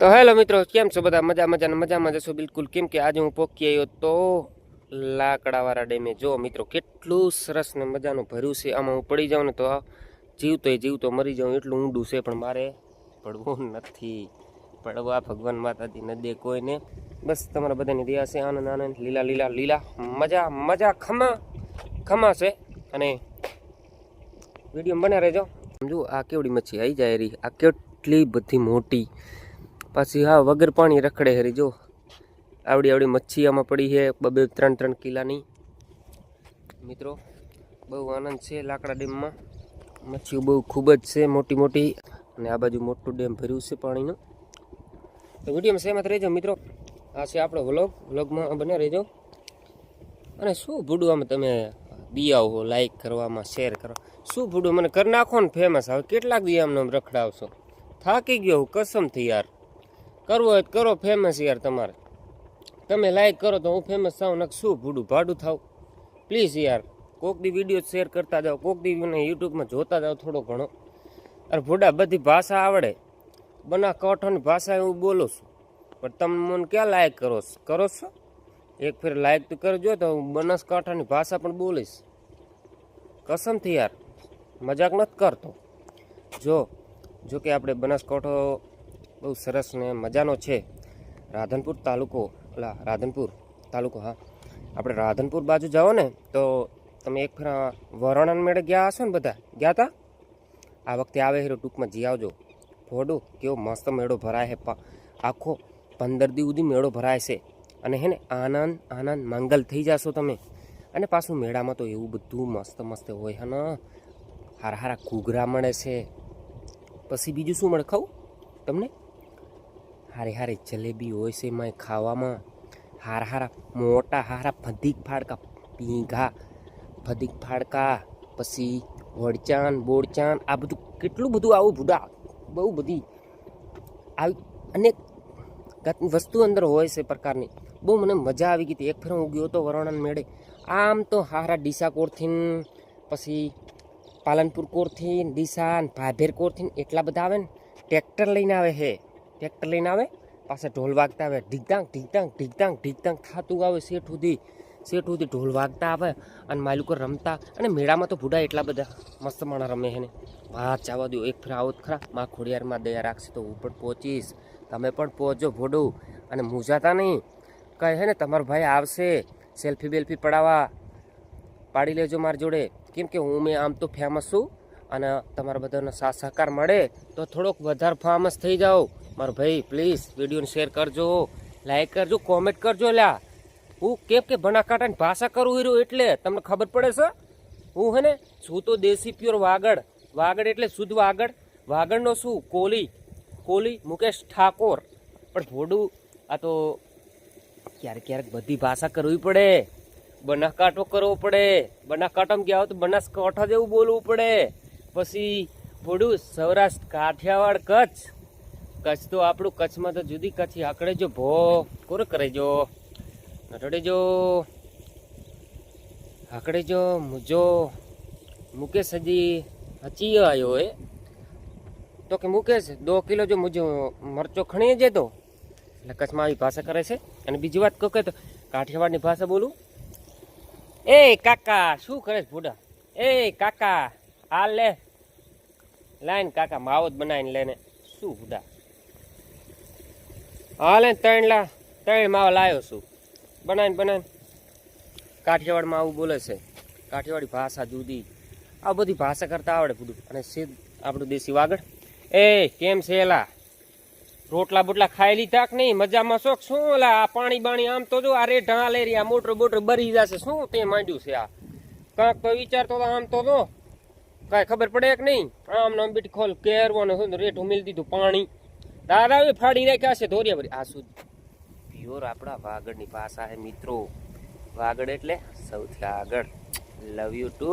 તો હેલો મિત્રો, કેમ છો બધા? મજા મજાના મજામાં જશો બિલકુલ. કેમ કે આજે હું પોકી આવ્યો તો લાકડાવાળા ડેમે. જો મિત્રો, કેટલું સરસ ને મજાનું ભર્યું છે. આમાં હું પડી જાઉં ને તો જીવતો જીવતો મરી જાઉં, એટલું ઊંડું છે, પણ મારે પડવું નથી. પડવા ભગવાન માતાજી ન દે કોઈને. બસ, તમારા બધાની દયા છે, આનંદ આનંદ, લીલા લીલા લીલા. મજા મજા, ખમા ખમા છે. અને વીડિયો બને રહેજો. સમજુ આ કેવડી મચ્છી આવી જાય રહી આ કેટલી બધી મોટી પાછી હા, વગર પાણી રખડે હરી, જો. આવડી આવડી મચ્છી આમાં પડી છે બબે ત્રણ ત્રણ કિલાની. મિત્રો, બહુ આનંદ છે લાકડા ડેમમાં. મચ્છીઓ બહુ ખૂબ જ છે, મોટી મોટી. અને આ બાજુ મોટું ડેમ ભર્યું છે પાણીનું. તો વિડીયોમાં સહેમત રહેજો, મિત્રો. આ છે આપણો વ્લોગ. વ્લોગમાં બને રહેજો. અને શું ભૂડું આમ તમે દિયાઓ હો લાઈક કરવામાં શેર કરો શું ભૂડું? મને કરી નાખો ને ફેમસ હવે કેટલાક દિયા આમને રખડાવશો. થાકી ગયો હું, કસમથી યાર. કરવો હોય કરો ફેમસ યાર તમારે. તમે લાઈક કરો તો હું ફેમસ થાઉં ને શું ભૂડું, ભાડું થાવ પ્લીઝ યાર, કોક દી વીડિયો શેર કરતા જાઓ, કોક દી મને યુટ્યુબમાં જોતા જાઓ થોડો ઘણો. અરે ભૂડા, બધી ભાષા આવડે. બના કઠોની ભાષા હું બોલું છું. પણ તમે મને ક્યાં લાયક કરો કરો છો? એક ફેર લાયક તો કરજો તો હું બનાસકાંઠાની ભાષા પણ બોલીશ. કસમથી યાર, મજાક નથી કરતો. જો જો કે આપણે બનાસકાંઠો બહુ સરસ ને મજાનો છે રાધનપુર તાલુકો, અલા, રાધનપુર તાલુકો, હા. આપણે રાધનપુર બાજુ જાઓ ને, તો તમે એક ફેર વરણન મેળે ગયા હશો ને બધા? ગયા હતા આ વખતે આવે હીરો ટૂંકમાં, જી આવજો. ફોડો કેવો મસ્ત મેળો ભરાય છે આખો પંદર દી સુધી મેળો ભરાય છે. અને હે ને, આનંદ આનંદ, મંગલ થઈ જશો તમે. અને પાછું મેળામાં તો એવું બધું મસ્ત મસ્ત હોય, હે ને? હારા હારા ઘૂઘરા મળે છે. પછી બીજું શું મળે? ખાવું તમને? હારી હારી જલેબી હોય છે એમાં ખાવામાં હાર હારા મોટા હારા ફધીક ફાડકા, પીંઘા ફધીક ફાડકા, પછી વડચાન બોડચાન આ બધું કેટલું બધું આવું ભૂડા, બહુ બધી આવી અનેક જાતની વસ્તુ અંદર હોય છે પ્રકારની. બહુ મને મજા આવી ગઈ હતી. એક ફેર હું ગયો હતો વર્ણન મેળે. આમ તો હારા ડીસા કોરથી પછી પાલનપુર કોરથી ડીસા ભાભેર કોરથી એટલા બધા આવે ને, ટ્રેક્ટર લઈને આવે હે. ટ્રેક્ટર લઈને આવે પાસે ઢોલ વાગતા આવે ઢીકતાંગ ઢીકતાંગ ઢીકતાંગ ઢીકતાંગ થતું આવે શેઠ સુધી. શેઠ સુધી ઢોલ વાગતા આવે અને માય લોકો રમતા. અને મેળામાં તો ભૂડા એટલા બધા, મસ્ત માણા રમે હેને વાત જવા દો, એક ફેર આવો ખરા. માં ખોડિયારમાં દયા રાખશે તો હું પણ પહોંચીશ. તમે પણ પહોંચજો ભોડું. અને મૂંઝાતા નહીં. કહે ને, તમારો ભાઈ આવશે. સેલ્ફી બેલ્ફી પડાવવા. પાડી લેજો મારી જોડે. કેમ કે હું, મેં આમ તો ફેમસ છું. અને તમારા બધાનો સાથ સહકાર મળે તો થોડોક વધારે ફેમસ થઈ જાઓ. મારો ભાઈ પ્લીઝ વિડીયોને શેર કરજો. લાઈક કરજો કોમેન્ટ કરજો, લ્યા. હું કેમ કે બનાકાંઠાની ભાષા કરું હીરો એટલે તમને ખબર પડે છે? હું હે ને, છું તો દેશી પ્યોર વાગડ. વાગડ એટલે શુદ્ધ વાગડ. વાગડનો શું? કોલી. કોલી મુકેશ ઠાકોર. પણ ભોડું, આ તો ક્યારેક ક્યારેક બધી ભાષા કરવી પડે. બનાસકાંઠો કરવો પડે. બનાસકાંઠામાં ગયા હોય તો બનાસકાંઠા જેવું બોલવું પડે. પછી થોડું સૌરાષ્ટ્ર, કાઠિયાવાડ, કચ્છ. કચ્છ તો આપણું કચ્છમાં તો જુદી કચ્છી. આકડે જો ભો, કોર કરે જો? નટડે જો, આકડે જો મુજો, મુકેશ હજી હચી આવ્યો એ તો કે મુકેશ, દો કિલો જો મુજો મરચો ખણી જતો એટલે કચ્છમાં આવી ભાષા કરે છે. અને બીજી વાત કહું કે તો, કાઠિયાવાડની ભાષા બોલું? એ કાકા, શું કરે છે ભૂડા? એ કાકા આ લે. લાઈન કાકા માવો જ બનાવીને લેને. શું ભૂડા હા લે ત્રણ લા. ત્રણ માવો લાવ્યો છું. બનાવીને બનાવીને. કાઠિયાવાડમાં આવું બોલે છે. કાઠિયાવાડી ભાષા જુદી. આ બધી ભાષા કરતા આવડે બધું અને સીધ આપણું દેશી વાગડ. એ, કેમ છે એલા? રોટલા બોટલા ખાઈ લીધા કે નહીં? મજામાં શોખ શું ઓલા આ પાણી બાણી આમ તો જો આ રે ઢાળ લેરી આ મોટર બોટર બરી જશે. શું તે માંડ્યું છે આ? કાંક તો વિચારતો આમ તો જો. કાંઈ ખબર પડે કે નહીં? આમ નામ બીટ ખોલ, કેરવાનો શું રેઠું મિલ દીધું, પાણી. દાદા ફાડી નાખ્યા છે ધોરિયા ભરી આ શું પ્યોર આપણા વાગડની ભાષા છે, મિત્રો. વાગડ એટલે સૌથી આગળ. Love you too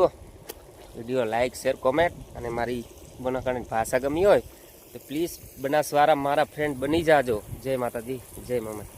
video like share comment અને મારી બનાસકાંઠાની ભાષા ગમી હોય તો પ્લીઝ બનાસવાળા મારા ફ્રેન્ડ બની જાજો. જય માતાજી, જય મમ્મી